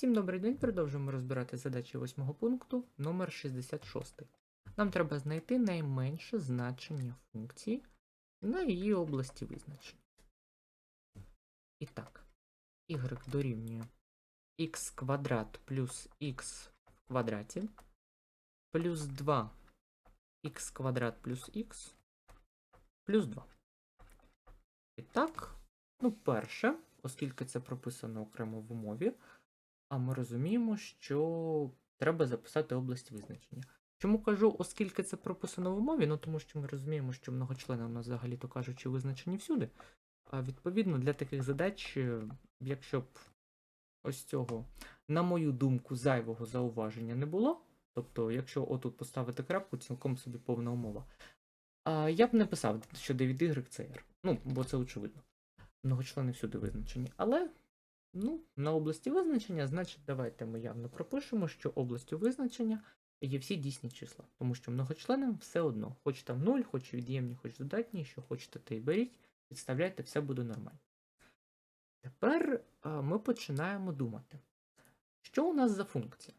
Всім добрий день, продовжуємо розбирати задачі восьмого пункту номер 66. Нам треба знайти найменше значення функції на її області визначення. І так, y дорівнює x квадрат плюс x в квадраті плюс 2 x квадрат плюс x плюс 2. І так, ну, перше, оскільки це прописано окремо в умові, а ми розуміємо, що треба записати область визначення. Чому кажу, оскільки це прописано в умові? Ну тому що ми розуміємо, що многочлени у нас взагалі-то кажучи визначені всюди. А відповідно для таких задач, е, якщо б ось цього, на мою думку, зайвого зауваження не було, тобто, якщо отут поставити крапку, цілком собі повна умова. А я б не писав, що d від y це r. Ну, бо це очевидно. Многочлени всюди визначені. Але Ну, на області визначення, значить, давайте ми явно пропишемо, що областю визначення є всі дійсні числа. Тому що многочленам все одно. Хоч там 0, хоч від'ємні, хоч додатні, що хочете, те й беріть, підставляйте, все буде нормально. Тепер ми починаємо думати, що у нас за функція?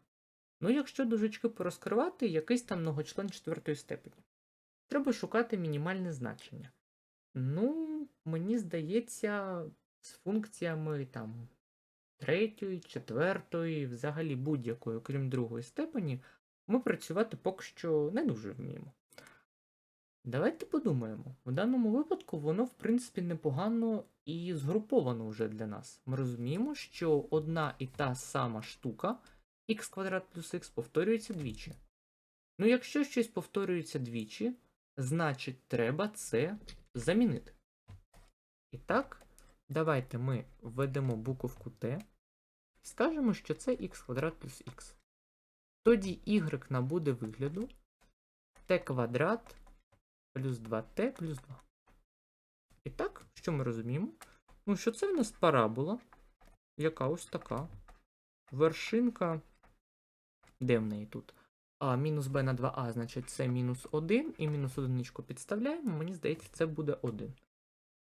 Ну, якщо дужечки порозкривати, якийсь там многочлен четвертої степені. Треба шукати мінімальне значення. Ну, мені здається, з функціями там третьої, четвертої, взагалі будь-якої, окрім другої степені, ми працювати поки що не дуже вміємо. Давайте подумаємо. В даному випадку воно, в принципі, непогано і згруповано вже для нас. Ми розуміємо, що одна і та сама штука х квадрат плюс х повторюється двічі. Ну, якщо щось повторюється двічі, значить треба це замінити. І так, давайте ми введемо буковку t Скажемо, що це х квадрат плюс х. Тоді y набуде вигляду t квадрат плюс 2t плюс 2. І так, що ми розуміємо? Ну, що це в нас парабола, яка ось така. Вершинка. Де в неї тут? А, мінус b на 2а, значить, це мінус 1, і мінус одиничку підставляємо, мені здається, це буде 1.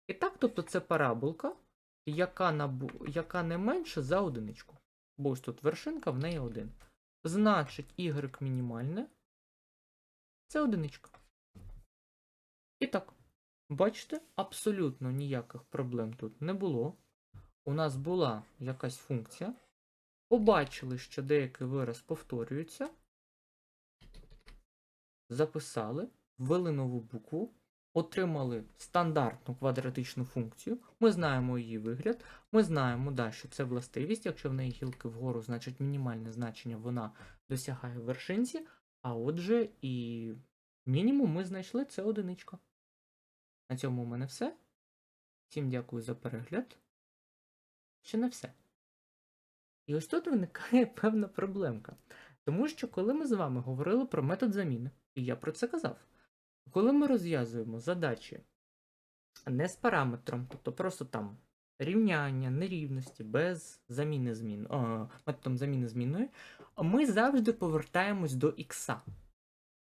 І так, тобто це параболка, яка набу... яка не менша за одиничку. Бо ось тут вершинка, в неї 1. Значить, y мінімальне це одиничка. І так, бачите, абсолютно ніяких проблем тут не було. У нас була якась функція. Побачили, що деякий вираз повторюється. Записали, ввели нову букву отримали стандартну квадратичну функцію. Ми знаємо її вигляд. Ми знаємо, да, що це властивість. Якщо в неї гілки вгору, значить мінімальне значення вона досягає вершинці. А отже, і мінімум ми знайшли це одиничка. На цьому у мене все. Всім дякую за перегляд. Ще не все. І ось тут виникає певна проблемка. Тому що, коли ми з вами говорили про метод заміни, і я про це казав. Коли ми розв'язуємо задачі не з параметром, тобто просто там рівняння, нерівності, без заміни змін, о, методом заміни зміною, ми завжди повертаємось до х.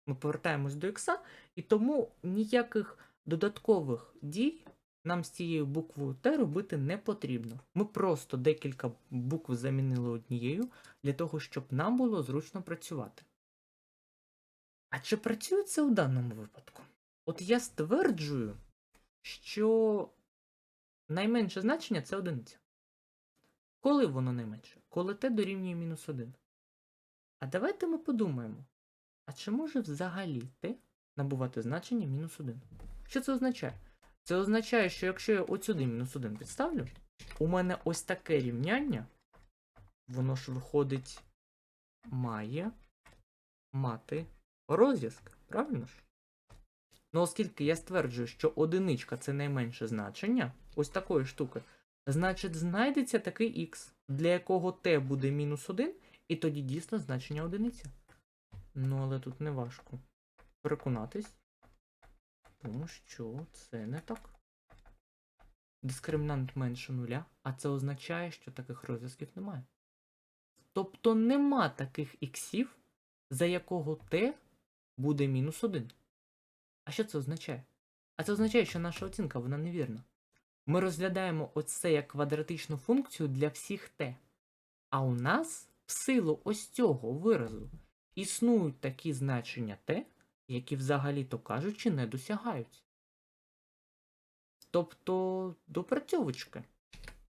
Ми повертаємось до х, і тому ніяких додаткових дій нам з цією буквою Т робити не потрібно. Ми просто декілька букв замінили однією для того, щоб нам було зручно працювати. А чи працює це у даному випадку? От я стверджую, що найменше значення це одиниця. Коли воно найменше? Коли t дорівнює мінус 1. А давайте ми подумаємо, а чи може взагалі t набувати значення мінус 1? Що це означає? Це означає, що якщо я от сюди мінус 1 підставлю, у мене ось таке рівняння, воно ж виходить, має мати розв'язок, правильно ж? Ну, оскільки я стверджую, що одиничка це найменше значення, ось такої штуки, значить знайдеться такий х, для якого t буде мінус 1, і тоді дійсно значення одиниця. Ну, але тут не важко переконатись, тому що це не так. Дискримінант менше нуля, а це означає, що таких розв'язків немає. Тобто нема таких іксів, за якого t буде мінус 1. А що це означає? А це означає, що наша оцінка вона невірна. Ми розглядаємо оце як квадратичну функцію для всіх t. А у нас в силу ось цього виразу існують такі значення t, які взагалі-то кажучи не досягаються. Тобто допрацьовочки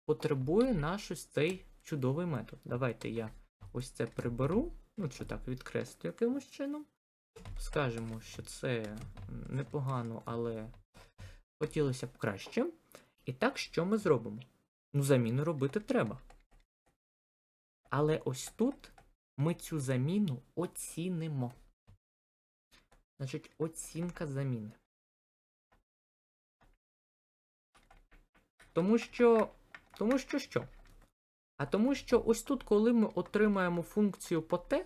потребує наш ось цей чудовий метод. Давайте я ось це приберу, ну чи так, відкреслю якимось чином. Скажемо, що це непогано, але хотілося б краще. І так, що ми зробимо? Ну, заміну робити треба. Але ось тут ми цю заміну оцінимо. Значить, оцінка заміни. Тому що. Тому що що? А тому що ось тут, коли ми отримаємо функцію по t,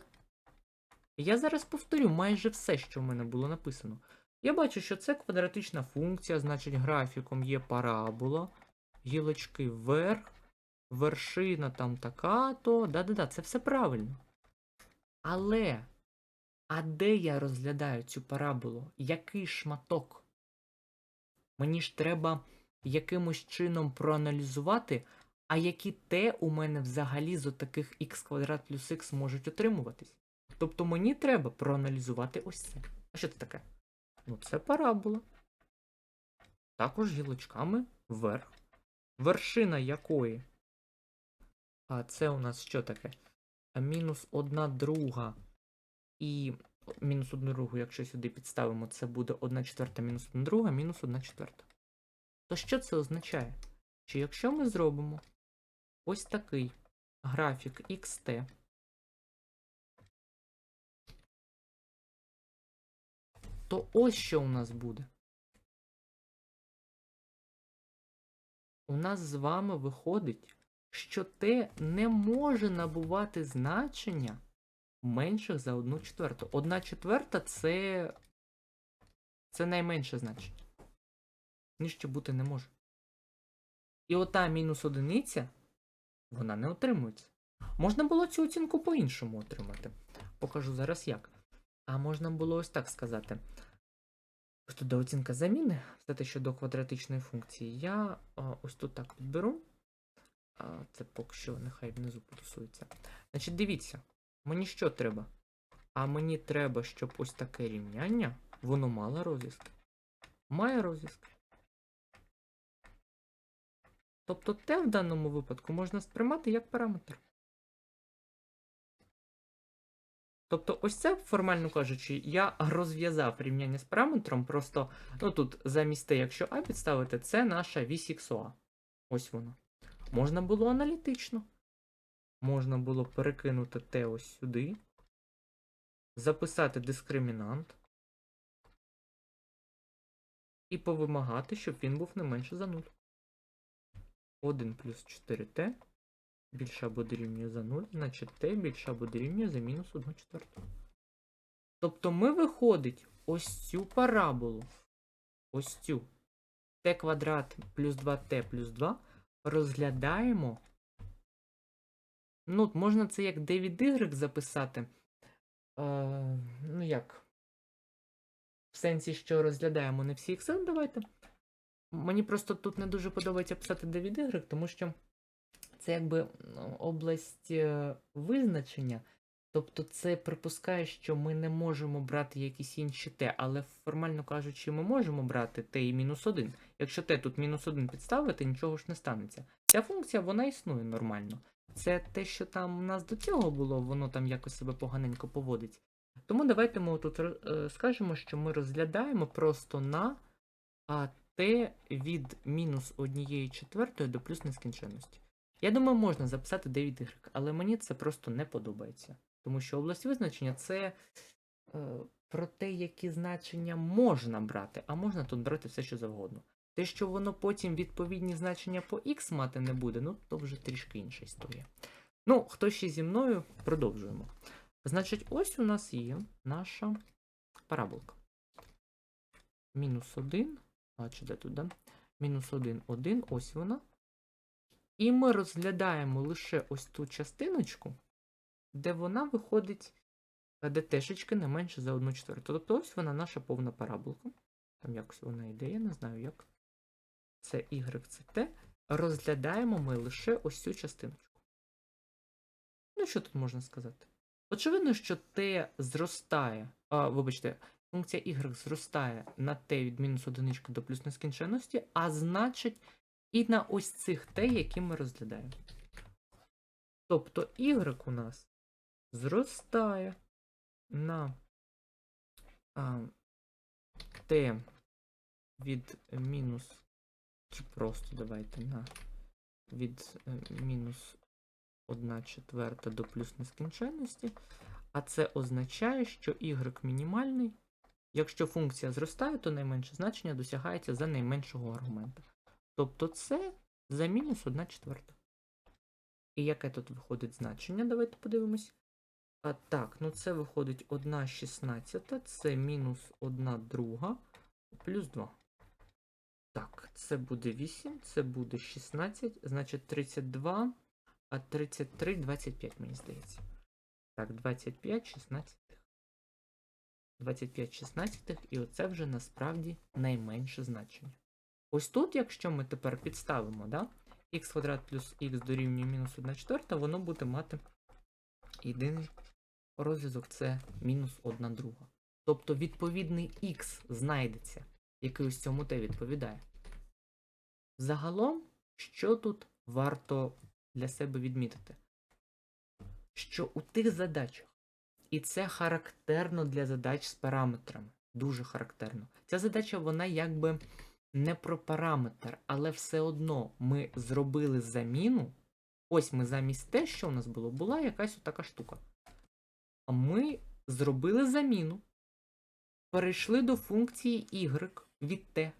я зараз повторю майже все, що в мене було написано. Я бачу, що це квадратична функція, значить графіком є парабола, гілочки вверх, вершина там така, то да-да-да, це все правильно. Але, а де я розглядаю цю параболу? Який шматок? Мені ж треба якимось чином проаналізувати, а які t у мене взагалі з отаких х квадрат плюс х можуть отримуватись. Тобто мені треба проаналізувати ось це. А що це таке? Ну, це парабола. Також гілочками вверх. Вершина якої? А це у нас що таке? А мінус одна друга. І мінус одну другу, якщо сюди підставимо, це буде 1 четверта мінус 1 друга, мінус 1 четверта. То що це означає? Що якщо ми зробимо ось такий графік XT, то ось що у нас буде. У нас з вами виходить, що Т не може набувати значення менших за 1 четверту. 1 четверта це. це найменше значення. Нижче бути не може. І ота мінус одиниця, вона не отримується. Можна було цю оцінку по-іншому отримати. Покажу зараз як. А можна було ось так сказати. Тут до оцінка заміни, все те, що до квадратичної функції, я ось тут так підберу. Це поки що нехай внизу потусується. Значить, дивіться, мені що треба? А мені треба, щоб ось таке рівняння, воно мало розв'язки. Має розв'язки. Тобто те в даному випадку можна сприймати як параметр. Тобто, ось це, формально кажучи, я розв'язав рівняння з параметром, просто ну тут замість те, якщо А підставити, це наша вісь іксуа. Ось воно. Можна було аналітично. Можна було перекинути те ось сюди, записати дискримінант і повимагати, щоб він був не менше за 0. 1 плюс 4t більше або дорівнює за 0, значить t більше або дорівнює за мінус 1 четверту. Тобто ми виходить ось цю параболу, ось цю t квадрат плюс 2t плюс 2 розглядаємо. Ну, можна це як d від y записати. Е, ну як? В сенсі, що розглядаємо не всі ікси, давайте. Мені просто тут не дуже подобається писати d від y, тому що це якби ну, область е, визначення. Тобто це припускає, що ми не можемо брати якісь інші t, але формально кажучи, ми можемо брати t і мінус 1. Якщо t тут мінус 1 підставити, нічого ж не станеться. Ця функція вона існує нормально. Це те, що там у нас до цього було, воно там якось себе поганенько поводить. Тому давайте ми тут е, скажемо, що ми розглядаємо просто на t від мінус 1 четвертої до плюс нескінченності. Я думаю, можна записати 9 y, але мені це просто не подобається. Тому що область визначення це е, про те, які значення можна брати, а можна тут брати все, що завгодно. Те, що воно потім відповідні значення по x мати не буде, ну то вже трішки інша історія. Ну, хто ще зі мною, продовжуємо. Значить, ось у нас є наша параболка. Мінус 1, а чи де тут, да? Мінус 1, 1, ось вона. І ми розглядаємо лише ось ту частиночку, де вона виходить, де тешечки не менше за 1 четверту. Тобто ось вона наша повна параболка. Там якось вона йде, я не знаю як. Це Y, це T. Розглядаємо ми лише ось цю частиночку. Ну, що тут можна сказати? Очевидно, що t зростає, а, вибачте, функція y зростає на t від мінус одинички до плюс нескінченності, а значить і на ось цих t, які ми розглядаємо. Тобто y у нас зростає на а, t від мінус, чи просто давайте на від е, мінус 1 четверта до плюс нескінченності, а це означає, що y мінімальний. Якщо функція зростає, то найменше значення досягається за найменшого аргумента. Тобто це за мінус 1 четверта. І яке тут виходить значення? Давайте подивимось. А так, ну це виходить 1 шістнадцята, це мінус 1 друга, плюс 2. Так, це буде 8, це буде 16, значить 32, а 33, 25, мені здається. Так, 25, 16. 25 16 і оце вже насправді найменше значення. Ось тут, якщо ми тепер підставимо, да, х квадрат плюс х дорівнює мінус 1 четверта, воно буде мати єдиний розв'язок це мінус 1 друга. Тобто відповідний х знайдеться, який ось цьому те відповідає. Загалом, що тут варто для себе відмітити? Що у тих задачах, і це характерно для задач з параметрами, дуже характерно. Ця задача, вона якби не про параметр, але все одно ми зробили заміну. Ось ми замість те, що у нас було, була якась така штука. А ми зробили заміну, перейшли до функції y від t.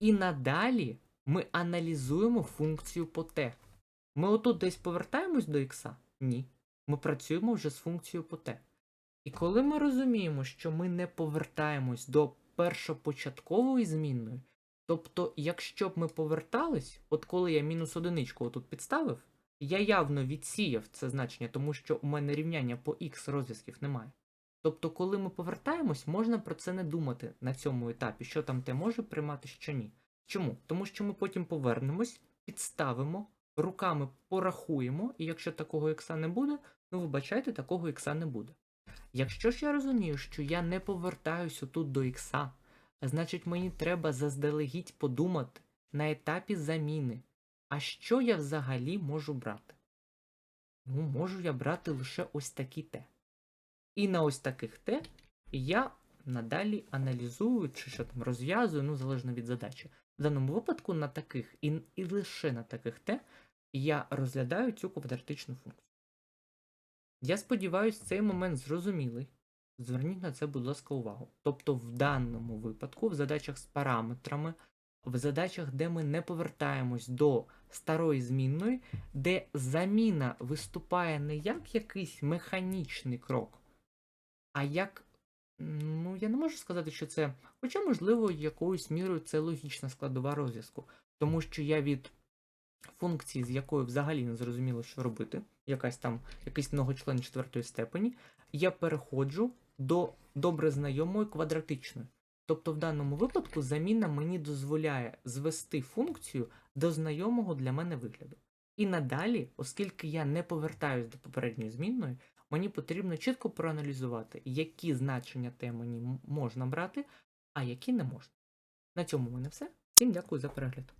І надалі ми аналізуємо функцію по t. Ми отут десь повертаємось до x? Ні. Ми працюємо вже з функцією по t. І коли ми розуміємо, що ми не повертаємось до першопочаткової змінної, тобто, якщо б ми повертались, от коли я мінус одиничку отут підставив, я явно відсіяв це значення, тому що у мене рівняння по x розв'язків немає. Тобто, коли ми повертаємось, можна про це не думати на цьому етапі, що там те може приймати, що ні. Чому? Тому що ми потім повернемось, підставимо, руками порахуємо, і якщо такого ікса не буде, ну вибачайте, такого ікса не буде. Якщо ж я розумію, що я не повертаюся тут до ікса, значить мені треба заздалегідь подумати на етапі заміни, а що я взагалі можу брати? Ну, можу я брати лише ось такі Т. І на ось таких Т я надалі аналізую, чи що там розв'язую, ну, залежно від задачі. В даному випадку на таких і, і лише на таких Т я розглядаю цю квадратичну функцію. Я сподіваюся, цей момент зрозумілий. Зверніть на це, будь ласка, увагу. Тобто, в даному випадку, в задачах з параметрами, в задачах, де ми не повертаємось до старої змінної, де заміна виступає не як якийсь механічний крок, а як. Ну, я не можу сказати, що це. Хоча, можливо, якоюсь мірою це логічна складова розв'язку. Тому що я від функції, з якою взагалі не зрозуміло, що робити, якась там, якийсь многочлен четвертої степені, я переходжу до добре знайомої квадратичної. Тобто, в даному випадку заміна мені дозволяє звести функцію до знайомого для мене вигляду. І надалі, оскільки я не повертаюсь до попередньої змінної, мені потрібно чітко проаналізувати, які значення те мені можна брати, а які не можна. На цьому в мене все. Всім дякую за перегляд.